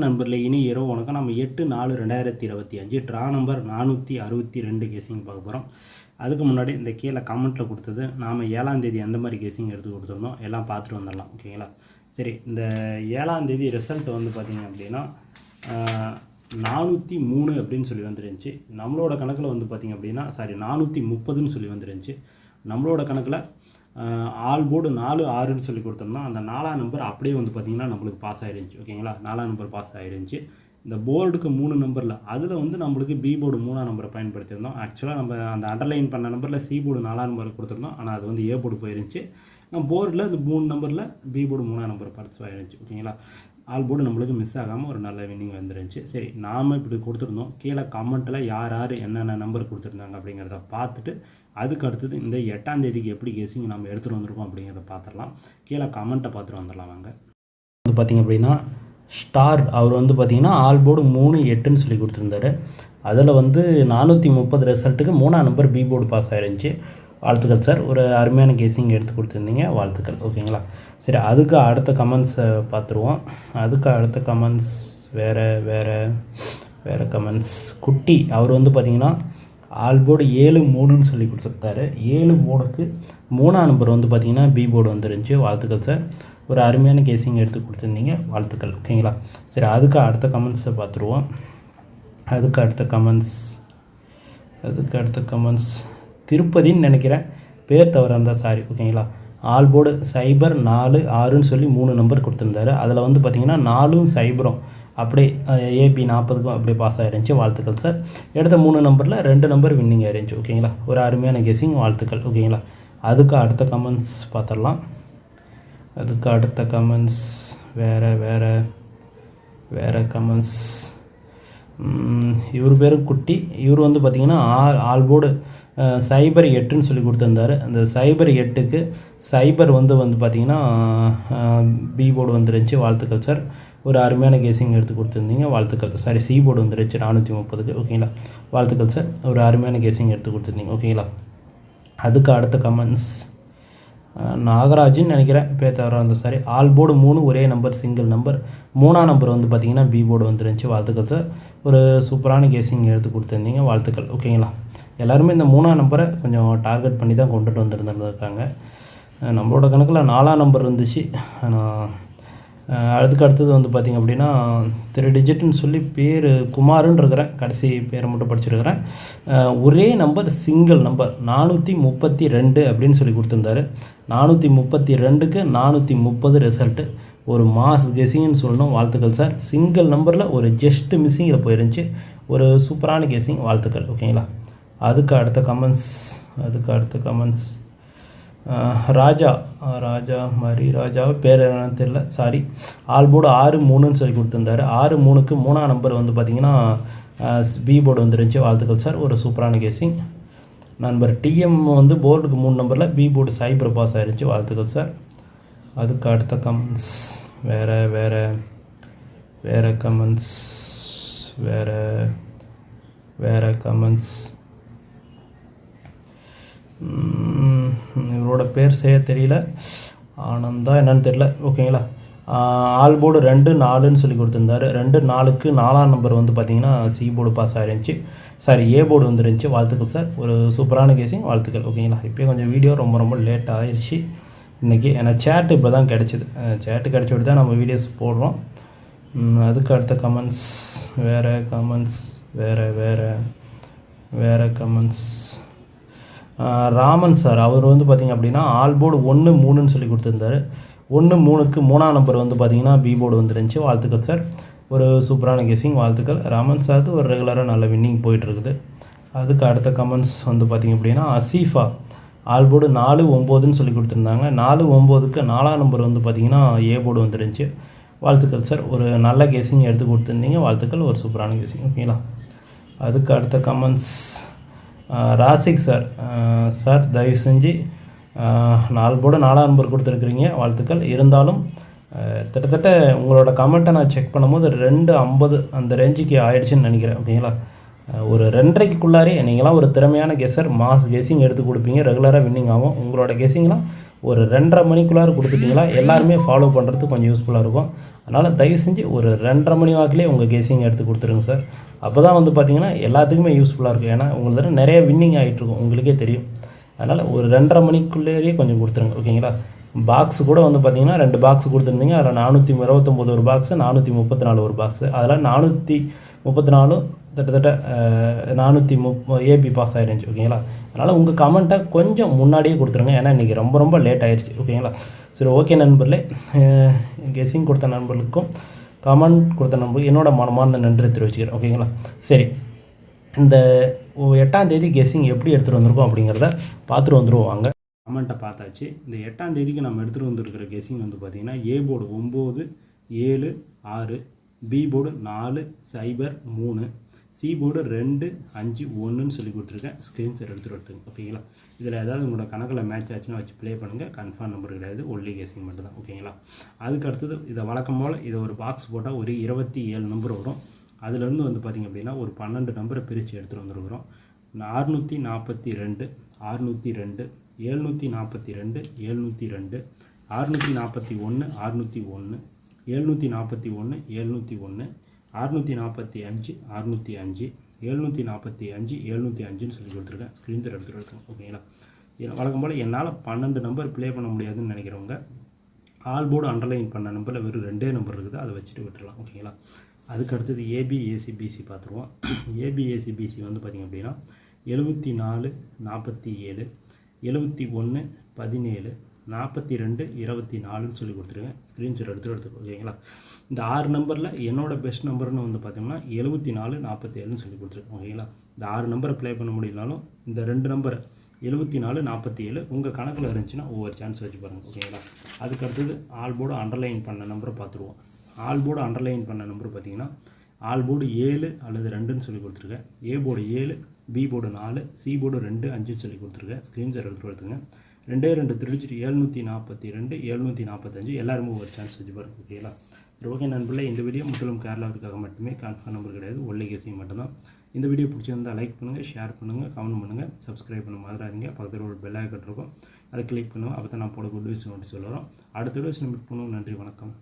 நண்பரில் இனி இரவு வணக்கம். நம்ம எட்டு நாலு ரெண்டாயிரத்தி இருபத்தி அஞ்சு. ட்ரா நம்பர் நானூற்றி அறுபத்தி ரெண்டு கேசிங் பார்க்க போகிறோம் அதுக்கு முன்னாடி இந்த கீழே கமெண்ட்டில் கொடுத்தது நாம் ஏழாம் தேதி மாதிரி கேசிங் எடுத்து கொடுத்துருந்தோம் எல்லாம் பார்த்துட்டு வந்துடலாம். ஓகேங்களா சரி இந்த ஏழாம் தேதி ரிசல்ட் வந்து பார்த்திங்க அப்படின்னா நானூற்றி மூணு அப்படின்னு சொல்லி வந்துருந்துச்சு. நம்மளோட கணக்கில் வந்து பார்த்திங்க அப்படின்னா சாரி நானூற்றி முப்பதுன்னு சொல்லி வந்துருந்துச்சு. நம்மளோட கணக்கில் ஆல் போர்டு நாலு ஆறுன்னு சொல்லி கொடுத்தோம்னா அந்த நாலாம் நம்பர் அப்படியே வந்து பார்த்திங்கன்னா நம்மளுக்கு பாஸ் ஆகிருந்துச்சி ஓகேங்களா? நாலாம் நம்பர் பாஸ் ஆகிருந்துச்சி இந்த போர்டுக்கு மூணு நம்பரில் அதில் வந்து நம்மளுக்கு பி போர்டு மூணாம் நம்பரை பயன்படுத்தியிருந்தோம். ஆக்சுவலாக நம்ம அந்த அண்டர்லைன் பண்ண நம்பரில் சி போர்டு நாலாம் நம்பர் கொடுத்துருந்தோம். ஆனால் அது வந்து ஏ போர்டு போயிருந்துச்சு. போர்டில் இந்த மூணு நம்பரில் பி போர்டு மூணாம் நம்பர் பார்ட்டிசிபேட் ஆகிருந்துச்சி ஓகேங்களா? ஆல் போர்டு நம்மளுக்கு மிஸ் ஆகாமல் ஒரு நல்ல வின்னிங் வந்துருந்துச்சு. சரி நாம் இப்படி கொடுத்துருந்தோம். கீழே கமெண்ட்டில் யார் யார் என்னென்ன நம்பர் கொடுத்துருந்தாங்க அப்படிங்கிறத பார்த்துட்டு அதுக்கு அடுத்தது இந்த எட்டாம் தேதிக்கு எப்படி கேசிங் நம்ம எடுத்துகிட்டு வந்திருக்கோம் அப்படிங்கிறத பார்த்துடலாம். கீழே கமெண்ட்டை பார்த்துட்டு வந்துடலாம் வாங்க. வந்து பார்த்திங்க அப்படின்னா ஸ்டார் அவர் வந்து பார்த்திங்கன்னா ஆல் போர்டு மூணு எட்டுன்னு சொல்லி கொடுத்துருந்தாரு. அதில் வந்து நானூற்றி முப்பது ரிசல்ட்டுக்கு மூணாம் நம்பர் பி போர்டு பாஸ் ஆயிருந்துச்சு. வாழ்த்துக்கள் சார் ஒரு அருமையான கேசிங் எடுத்து கொடுத்துருந்தீங்க. வாழ்த்துக்கள். ஓகேங்களா சரி அதுக்கு அடுத்த கமெண்ட்ஸை பார்த்துருவோம். அதுக்கு அடுத்த கமெண்ட்ஸ் வேறு வேறு வேறு கமெண்ட்ஸ் குட்டி அவர் வந்து பார்த்திங்கன்னா ஆல் போர்டு ஏழு மூணுன்னு சொல்லி கொடுத்துருக்காரு. ஏழு மூணுக்கு மூணாம் நம்பர் வந்து பார்த்திங்கன்னா பி போர்டு வந்துருந்துச்சு. வாழ்த்துக்கள் சார் ஒரு அருமையான கேசிங் எடுத்து கொடுத்துருந்தீங்க. வாழ்த்துக்கள். ஓகேங்களா சரி அதுக்கு அடுத்த கமெண்ட்ஸை பார்த்துருவோம் அதுக்கு அடுத்த கமெண்ட்ஸ் அதுக்கு அடுத்த கமெண்ட்ஸ் திருப்பதின்னு நினைக்கிறேன். பேர் தவறாக இருந்தால் சாரி ஓகேங்களா ஆல் போர்டு சைபர் நாலு ஆறுன்னு சொல்லி மூணு நம்பர் கொடுத்துருந்தாரு. அதில் வந்து பார்த்திங்கன்னா நாலும் சைபரும் அப்படியே ஏபி நாற்பதுக்கும் அப்படியே பாஸ் ஆயிருந்துச்சு வாழ்த்துக்கள் சார் எடுத்த மூணு நம்பரில் ரெண்டு நம்பர் வின்னிங் ஆயிருந்துச்சு ஓகேங்களா ஒரு அருமையான கெஸிங் வாழ்த்துக்கள். ஓகேங்களா அதுக்கு அடுத்த கமெண்ட்ஸ் பார்த்துடலாம். அதுக்கு அடுத்த கமெண்ட்ஸ் வேறு வேறு வேறு கமெண்ட்ஸ் இவர் பேர் குட்டி. இவர் வந்து பார்த்திங்கன்னா ஆல் ஆல்போர்டு சைபர் எட்டுன்னு சொல்லி கொடுத்துருந்தாரு. அந்த சைபர் எட்டுக்கு சைபர் வந்து வந்து பார்த்திங்கன்னா பி போர்டு வந்துருந்துச்சு. வாழ்த்துக்கள் சார் ஒரு அருமையான கேசிங் எடுத்து கொடுத்துருந்தீங்க. வாழ்த்துக்கள். சாரி சி போர்டு வந்துருச்சு நானூற்றி முப்பதுக்கு. ஓகேங்களா வாழ்த்துக்கள் சார் ஒரு அருமையான கேசிங் எடுத்து கொடுத்துருந்தீங்க. ஓகேங்களா அதுக்கு அடுத்த கமெண்ட்ஸ் நாகராஜன் நினைக்கிறேன் பேர் தவிர வந்து சாரி ஆல் போர்டு மூணு ஒரே நம்பர் சிங்கிள் நம்பர் மூணாம் நம்பர் வந்து பார்த்திங்கன்னா பி போர்டு வந்துருந்துச்சு. வாழ்த்துக்கள் சார் ஒரு சூப்பரான கேசிங் எடுத்து கொடுத்துருந்தீங்க. வாழ்த்துக்கள். ஓகேங்களா எல்லாருமே இந்த மூணாம் நம்பரை கொஞ்சம் டார்கெட் பண்ணி தான் கொண்டுட்டு வந்துருந்துருக்காங்க. நம்மளோட கணக்கில் நாலாம் நம்பர் இருந்துச்சு. ஆனால் அதுக்கு அடுத்தது வந்து பார்த்திங்க அப்படின்னா த்ரீ டிஜிட்னு சொல்லி பேர் குமாருன்னு இருக்கிறேன். கடைசி பேரை மட்டும் படிச்சிருக்கிறேன். ஒரே நம்பர் சிங்கிள் நம்பர் நானூற்றி முப்பத்தி ரெண்டு அப்படின்னு சொல்லி கொடுத்துருந்தாரு. நானூற்றி முப்பத்தி ரெண்டுக்கு நானூற்றி முப்பது ரிசல்ட்டு ஒரு மாஸ் கெஸிங்னு சொல்லணும். வாழ்த்துக்கள் சார் சிங்கிள் நம்பரில் ஒரு ஜஸ்ட் மிஸ்ஸிங்கில் போயிருந்துச்சு. ஒரு சூப்பரான கெஸிங் வாழ்த்துக்கள். ஓகேங்களா அதுக்கு அடுத்த கமெண்ட்ஸ் அதுக்கு அடுத்த கமெண்ட்ஸ் ராஜா. ராஜா மாதிரி ராஜாவை பேர் என்னன்னு தெரில சாரி ஆல் போர்டு ஆறு மூணுன்னு சொல்லி கொடுத்துருந்தாரு. ஆறு மூணுக்கு மூணாம் நம்பர் வந்து பார்த்திங்கன்னா பி போர்டு வந்துருந்துச்சு. வாழ்த்துக்கள் சார் ஒரு சூப்பரான கேசிங் நண்பர் டிஎம் வந்து போர்டுக்கு மூணு நம்பரில் பி போர்டு சாய் பிரபாஸ் ஆயிருந்துச்சு. வாழ்த்துக்கள் சார் அதுக்கு அடுத்த கமெண்ட்ஸ் வேறு வேறு வேறு கமெண்ட்ஸ் வேறு வேறு கமெண்ட்ஸ் இவரோட பேர் செய்ய தெரியல. ஆனந்தா என்னன்னு தெரியல. ஓகேங்களா? ஆல் போர்டு ரெண்டு நாலுன்னு சொல்லி கொடுத்துருந்தாரு. ரெண்டு நாலுக்கு நாலாம் நம்பர் வந்து பார்த்தீங்கன்னா சி போர்டு பாஸ் ஆயிருந்துச்சு. சாரி ஏ போர்டு வந்துருந்துச்சு. வாழ்த்துக்கள் சார். ஒரு சூப்பரான கேசிங் வாழ்த்துக்கள். ஓகேங்களா? இப்போ கொஞ்சம் வீடியோ ரொம்ப ரொம்ப லேட் ஆயிடுச்சு இன்றைக்கி ஏன்னா சேட்டு இப்போ தான் கிடச்சிது சேட்டு கிடச்சி தான் நம்ம வீடியோஸ் போடுறோம். அதுக்கு அடுத்த கமெண்ட்ஸ் வேறு கமெண்ட்ஸ் வேறு வேறு வேறு கமெண்ட்ஸ் ராமன் சார் அவர் வந்து பார்த்திங்க அப்படின்னா ஆல் போர்டு ஒன்று மூணுன்னு சொல்லி கொடுத்துருந்தாரு. ஒன்று மூணுக்கு மூணாம் நம்பர் வந்து பார்த்திங்கன்னா பி போர்டு வந்துருந்துச்சு. வாழ்த்துக்கள் சார். ஒரு சூப்பரான கெஸிங் வாழ்த்துக்கள். ராமன் சார் ஒரு ரெகுலராக நல்ல வின்னிங் போயிட்டுருக்குது. அதுக்கு அடுத்த கமெண்ட்ஸ் வந்து பார்த்திங்க அப்படின்னா அசீஃபா ஆல் போர்டு நாலு ஒம்போதுன்னு சொல்லி கொடுத்துருந்தாங்க. நாலு ஒம்போதுக்கு நாலாம் நம்பர் வந்து பார்த்திங்கன்னா ஏ போர்டு வந்துருந்துச்சு. வாழ்த்துக்கள் சார். ஒரு நல்ல கெஸிங் எடுத்து கொடுத்துருந்தீங்க. வாழ்த்துக்கள். ஒரு சூப்பரான கெஸிங் ஓகேங்களா? அதுக்கு அடுத்த கமெண்ட்ஸ் ராசிக் சார். சார் தயவு செஞ்சு நாலு போட நாலாம் நம்பர் கொடுத்துருக்குறீங்க. வாழ்த்துக்கள். இருந்தாலும் கிட்டத்தட்ட உங்களோட கமெண்ட்டை நான் செக் பண்ணும்போது ரெண்டு ஐம்பது அந்த ரேஞ்சுக்கு ஆயிடுச்சுன்னு நினைக்கிறேன். ஓகேங்களா ஒரு ரெண்டரைக்குள்ளாரே நீங்களாம் ஒரு திறமையான கெஸர் மாஸ் கெஸிங் எடுத்து கொடுப்பீங்க. ரெகுலராக வின்னிங் ஆகும். உங்களோட கெஸிங்லாம் ஒரு ரெண்டரை மணிக்குள்ளார கொடுத்துட்டிங்களா எல்லாருமே ஃபாலோ பண்ணுறது கொஞ்சம் யூஸ்ஃபுல்லாக இருக்கும். அதனால் தயவு செஞ்சு ஒரு ரெண்டரை மணி வாக்கிலே உங்கள் கேசிங் எடுத்து கொடுத்துருங்க சார் அப்போ தான் வந்து பார்த்தீங்கன்னா எல்லாத்துக்குமே யூஸ்ஃபுல்லாக இருக்கும். ஏன்னா உங்களுக்கு நிறைய வின்னிங் ஆகிட்டுருக்கும் உங்களுக்கே தெரியும். அதனால் ஒரு ரெண்டரை மணிக்குள்ளேயே கொஞ்சம் கொடுத்துருங்க ஓகேங்களா பாக்ஸ் கூட வந்து பார்த்தீங்கன்னா ரெண்டு பாக்ஸ் கொடுத்துருந்தீங்க. அதில் நானூற்றி இருபத்தொம்போது ஒரு பாக்ஸு நானூற்றி முப்பத்தி நாலு ஒரு பாக்ஸு அதில் நானூற்றி முப்பத்தி நாலு கிட்டத்தட்ட நானூற்றி முப் ஏபி பாஸ் ஆயிருந்துச்சு ஓகேங்களா அதனால் உங்கள் கமெண்ட்டை கொஞ்சம் முன்னாடியே கொடுத்துருங்க. ஏன்னா இன்றைக்கி ரொம்ப ரொம்ப லேட் ஆயிடுச்சு ஓகேங்களா சரி ஓகே நண்பர்களே கெஸிங் கொடுத்த நண்பர்களுக்கும் கமெண்ட் கொடுத்த நண்பர் என்னோடய மனமார்ந்த நன்றி தெரிவிச்சுக்கிறேன் ஓகேங்களா சரி இந்த எட்டாம் தேதி கெஸிங் எப்படி எடுத்துகிட்டு வந்திருக்கோம் அப்படிங்கிறத பார்த்துட்டு வந்துடுவாங்க கமெண்ட்டை பார்த்தாச்சு. இந்த எட்டாம் தேதிக்கு நம்ம எடுத்துகிட்டு வந்திருக்கிற கெஸிங் வந்து பார்த்திங்கன்னா ஏ போர்டு ஒம்பது ஏழு ஆறு பி போர்டு நாலு சைபர் மூணு சீபோர்டு ரெண்டு அஞ்சு ஒன்றுன்னு சொல்லி கொடுத்துருக்கேன். ஸ்க்ரீன் ஸ்க்ரீன்ஷாட் எடுத்துகிட்டு எடுத்துங்க ஓகேங்களா இதில் ஏதாவது உங்களோட கணக்கில் மேட்ச் ஆச்சுன்னா வச்சு ப்ளே பண்ணுங்கள் கன்ஃபார்ம் நம்பர் கிடையாது. ஒன்லி கேசிங் மட்டும் தான் ஓகேங்களா அதுக்கு அடுத்தது இதை வழக்கம் போல் இதை ஒரு பாக்ஸ் போட்டால் ஒரு இருபத்தி ஏழு நம்பர் வரும். அதுலேருந்து வந்து பார்த்திங்க அப்படின்னா ஒரு பன்னெண்டு நம்பரை பிரித்து எடுத்துகிட்டு வந்துருக்குறோம். அறுநூற்றி நாற்பத்தி ரெண்டு அறுநூற்றி ரெண்டு ஏழ்நூற்றி நாற்பத்தி ரெண்டு எழுநூற்றி ரெண்டு அறுநூற்றி நாற்பத்தி ஒன்று அறுநூற்றி ஒன்று எழுநூற்றி நாற்பத்தி ஒன்று எழுநூற்றி ஒன்று அறுநூற்றி நாற்பத்தி அஞ்சு அறுநூற்றி அஞ்சு எழுநூற்றி நாற்பத்தி அஞ்சு எழுநூற்றி அஞ்சுன்னு சொல்லி கொடுத்துருக்கேன். ஸ்க்ரீன் தர எடுத்துகிட்டு ஓகேங்களா இது வழக்கம் போல் என்னால் பன்னெண்டு நம்பர் ப்ளே பண்ண முடியாதுன்னு நினைக்கிறவங்க ஆல் போர்டு அண்டர்லைன் பண்ண நம்பரில் வெறும் ரெண்டே நம்பர் இருக்குது அதை வச்சுட்டு விட்டுறலாம் ஓகேங்களா அதுக்கு அடுத்தது ஏபி பிசி பார்த்துருவோம். ஏபிஏசிபிசி பிசி வந்து பார்த்திங்க அப்படின்னா எழுபத்தி நாலு நாற்பத்தி ஏழு எழுபத்தி ஒன்று பதினேழு நாற்பத்தி ரெண்டு இருபத்தி நாலுன்னு சொல்லி கொடுத்துருங்க ஸ்க்ரீன்ஷாட் எடுத்து எடுத்து ஓகேங்களா? இந்த ஆறு நம்பரில் என்னோட பெஸ்ட் நம்பர்னு வந்து பார்த்தோம்னா எழுபத்தி நாலு நாற்பத்தி ஏழுன்னு சொல்லி கொடுத்துருக்கேன் ஓகேங்களா? இந்த ஆறு நம்பரை ப்ளே பண்ண முடியலனாலும் இந்த ரெண்டு நம்பர் எழுபத்தி நாலு நாற்பத்தி ஏழு உங்கள் கணக்கில் இருந்துச்சுன்னா ஒவ்வொரு சான்ஸ் வச்சு பாருங்கள் ஓகேங்களா? அதுக்கு அடுத்தது ஆல் போர்டு அண்டர்லைன் பண்ண நம்பரை பார்த்துருவோம். ஆல் போர்டு அண்டர்லைன் பண்ண நம்பர் பார்த்தீங்கன்னா ஆல் போர்டு ஏழு அல்லது ரெண்டுன்னு சொல்லி கொடுத்துருக்கேன். ஏ போர்டு ஏழு பி போர்டு நாலு சி போர்டு ரெண்டு அஞ்சுன்னு சொல்லி கொடுத்துருக்கேன். ஸ்க்ரீன்ஷாட் எடுத்து எடுத்துங்க ரெண்டே ரெண்டு திருச்சிட்டு எழுநூற்றி நாற்பத்தி ரெண்டு எழுநூற்றி நாற்பத்தஞ்சு எல்லாருமே ஒரு சான்ஸ் வச்சு பாருங்க ஓகேங்களா சரி ஓகே நண்பர்களே இந்த வீடியோ முற்றிலும் கேரளாவுக்காக மட்டுமே கன்ஃபார்ம் நம்பர் கிடையாது. ஒன்லி கேசிங் மட்டும்தான். இந்த வீடியோ பிடிச்சிருந்தால் லைக் பண்ணுங்கள் ஷேர் பண்ணுங்கள் கமெண்ட் பண்ணுங்கள் சப்ஸ்கிரைப் பண்ண மாதிரிங்க பக்கத்தில் ஒரு பெல் ஐக்கன் இருக்கும். அதை கிளிக் பண்ணுவோம் அப்போ தான் நான் போட குட் வீஸ் நோட்டீஸ் வரும். அடுத்த வீடியோஸ் மீட் பண்ணுவோம் நன்றி வணக்கம்.